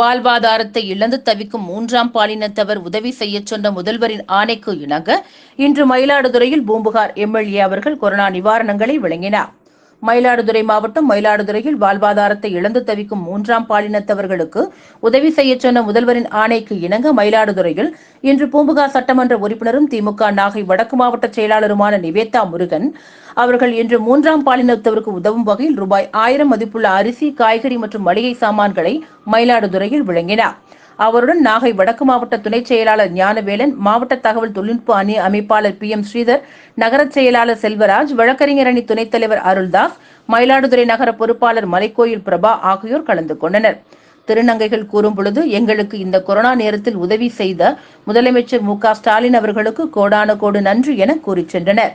வாழ்வாதாரத்தை இழந்து தவிக்கும் மூன்றாம் பாலினத்தவர் உதவி செய்யச் சொன்ன முதல்வரின் ஆணைக்கு இணங்க இன்று மயிலாடுதுறையில் பூம்புகார் எம்எல்ஏ அவர்கள் கொரோனா நிவாரணங்களை வழங்கினார். மயிலாடுதுறை மாவட்டம் மயிலாடுதுறையில் வாழ்வாதாரத்தை இழந்து தவிக்கும் மூன்றாம் பாலினத்தவர்களுக்கு உதவி செய்யச் சொன்ன முதல்வரின் ஆணைக்கு இணங்க மயிலாடுதுறையில் இன்று பூம்புகார் சட்டமன்ற உறுப்பினரும் திமுக நாகை வடக்கு மாவட்ட செயலாளருமான நிவேதா முருகன் அவர்கள் இன்று மூன்றாம் பாலினத்தவருக்கு உதவும் வகையில் ரூபாய் ஆயிரம் மதிப்புள்ள அரிசி காய்கறி மற்றும் மளிகை சாமான்களை மயிலாடுதுறையில் வழங்கினார் அவருடன் நாகை வடக்கு மாவட்ட துணைச் செயலாளர் ஞானவேலன் மாவட்ட தகவல் தொழில்நுட்ப அணி அமைப்பாளர் பி எம் ஸ்ரீதர் நகர செயலாளர் செல்வராஜ் வழக்கறிஞர் அணி துணைத் தலைவர் அருள்தாஸ் மயிலாடுதுறை நகர பொறுப்பாளர் மலைக்கோயில் பிரபா ஆகியோர் கலந்து கொண்டனர். திருநங்கைகள் கூறும் பொழுது எங்களுக்கு இந்த கொரோனா நேரத்தில் உதவி செய்த முதலமைச்சர் மு க ஸ்டாலின் அவர்களுக்கு கோடான கோடு நன்றி என கூறிச் சென்றனர்.